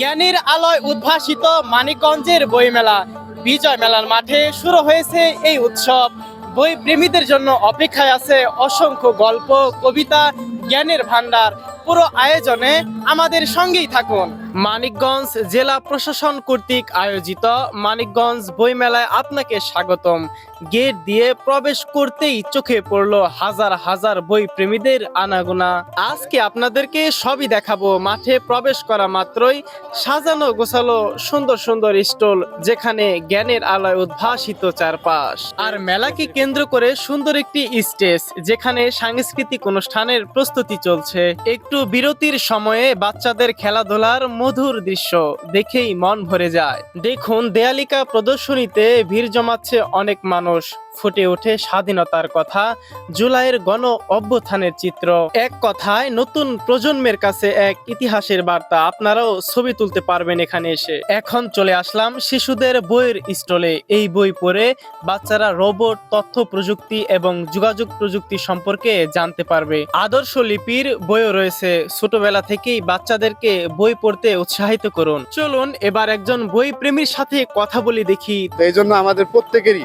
জ্ঞানীর আলোয় উদ্ভাসিত মানিকগঞ্জের বইমেলা। বিজয় মেলার মাঠে শুরু হয়েছে এই উৎসব। বই প্রেমীদের জন্য অপেক্ষায় আছে অসংখ্য গল্প, কবিতা, জ্ঞানের ভান্ডার পুরো আয়োজনে আমাদের সঙ্গেই থাকুন। মানিকগঞ্জ জেলা প্রশাসন কর্তৃক আয়োজিত মানিকগঞ্জ বইমেলায় আপনাকে স্বাগতম। গেট দিয়ে প্রবেশ করতেই চোখে পড়ল হাজার হাজার বই প্রেমীদের আনাগোনা। আজকে আপনাদেরকে সবই দেখাবো। মাঠে প্রবেশ করা মাত্রই সাজানো গোছালো সুন্দর সুন্দর স্টল যেখানে জ্ঞানের আলোয় উদ্ভাসিত চারপাশ। আর মেলাকে কেন্দ্র করে সুন্দর একটি স্টেজ যেখানে সাংস্কৃতিক অনুষ্ঠানের প্রস্তুতি চলছে। একটু বিরতির সময়ে বাচ্চাদের খেলাধুলার মধুর দৃশ্য দেখেই মন ভরে যায়। দেখুন, দেয়ালিকা প্রদর্শনীতে ভিড় জমাচ্ছে অনেক মানুষ। ফুটে ওঠে স্বাধীনতার কথা, জুলাইয়ের গণ অভ্যুত্থানের চিত্র। এক কথায়, নতুন প্রজন্মের কাছে এক ইতিহাসের বার্তা। আপনারাও ছবি তুলতে পারবেন এখানে এসে। এখন চলে আসলাম শিশুদের বইয়ের স্টলে। এই বই পড়ে বাচ্চারা রোবট, তথ্য প্রযুক্তি এবং যোগাযোগ প্রযুক্তি সম্পর্কে জানতে পারবে। আদর্শ লিপির বইও রয়েছে। ছোটবেলা থেকেই বাচ্চাদেরকে বই পড়তে উৎসাহিত করুন। চলুন এবার একজন বই প্রেমীর সাথে কথা বলি দেখি। এই জন্য আমাদের প্রত্যেকেরই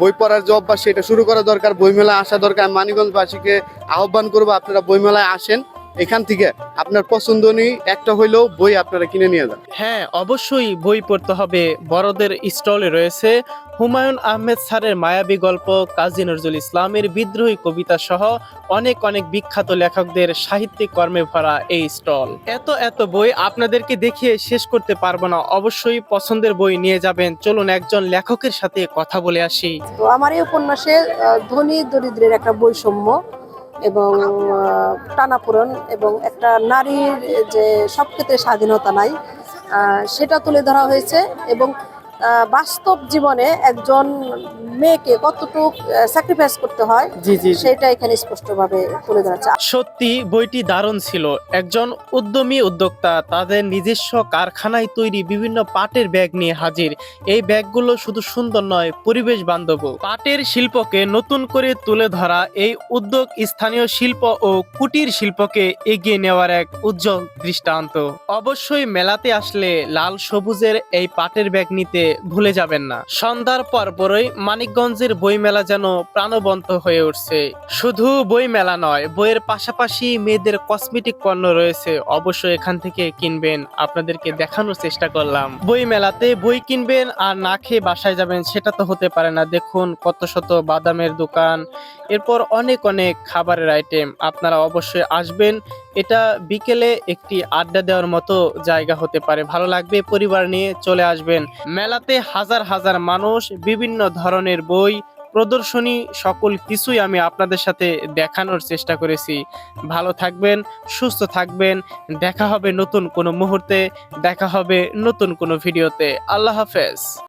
বই পড়ার যে অভ্যাস, সেটা শুরু করা দরকার, বইমেলায় আসা দরকার। মানিগঞ্জবাসীকে আহ্বান করব আপনারা বইমেলায় আসেন। এখান থেকে আপনার পছন্দনীয় একটা হইলেও বই আপনারা কিনে নিয়ে যান। হ্যাঁ অবশ্যই বই পড়তে হবে। বড়দের স্টলে রয়েছে হুমায়ুন আহমেদ স্যারের মায়াবী গল্প কাজী নজরুল ইসলামের বিদ্রোহী কবিতা সহ অনেক অনেক বিখ্যাত লেখকদের সাহিত্যিক কর্মে ভরা এই স্টল। এত এত বই আপনাদেরকে দেখিয়ে শেষ করতে পারব না। অবশ্যই পছন্দের বই নিয়ে যাবেন। চলুন একজন লেখকের সাথে কথা বলে আসি। তো আমার এই উপন্যাসে ধনী দরিদ্রের একটা বৈষম্য এবং টানাপোড়েন এবং একটা নারীর যে সব ক্ষেত্রে স্বাধীনতা নাই সেটা তুলে ধরা হয়েছে এবং বাস্তব জীবনে একজন মেয়েকে কতটুকু স্যাক্রিফাইস করতে হয় জি জি সেটা এখানে স্পষ্টভাবে তুলে ধরা সত্যি বইটি দারুণ ছিল। একজন উদ্যমী উদ্যোক্তা তাদের নিজস্ব কারখানায় তৈরি বিভিন্ন পাটের ব্যাগ নিয়ে হাজির। এই ব্যাগগুলো শুধু সুন্দর নয় পরিবেশ বান্ধব পাটের শিল্পকে নতুন করে তুলে ধরা এই উদ্যোগ স্থানীয় শিল্প ও কুটির শিল্পকে এগিয়ে নেওয়ার এক উজ্জ্বল দৃষ্টান্ত। অবশ্যই মেলাতে আসলে লাল সবুজের এই পাটের ব্যাগ নিতে ভুলে যাবেন না। সন্ধ্যার পর পরই মানিকগঞ্জের বই মেলা যেন প্রাণবন্ত হয়ে উঠছে। শুধু বই মেলা নয়, বইয়ের পাশাপাশি মেয়েদের কসমেটিক পণ্য রয়েছে। অবশ্যই এখান থেকে কিনবেন। আপনাদেরকে দেখানোর চেষ্টা করলাম। বই মেলাতে বই কিনবেন আর না খেয়ে বাসায় যাবেন, সেটা তো হতে পারে না। দেখুন কত শত বাদামের দোকান। এরপর অনেক অনেক খাবারের আইটেম আপনারা অবশ্যই আসবেন এটা বিকেলে একটি আড্ডা দেওয়ার মতো জায়গা হতে পারে। ভালো লাগবে, পরিবার নিয়ে চলে আসবেন। মেলাতে হাজার হাজার মানুষ, বিভিন্ন ধরনের বই, প্রদর্শনী, সকল কিছুই আমি আপনাদের সাথে দেখানোর চেষ্টা করেছি। ভালো থাকবেন, সুস্থ থাকবেন। দেখা হবে নতুন কোনো মুহূর্তে, দেখা হবে নতুন কোনো ভিডিওতে। আল্লাহ হাফেজ।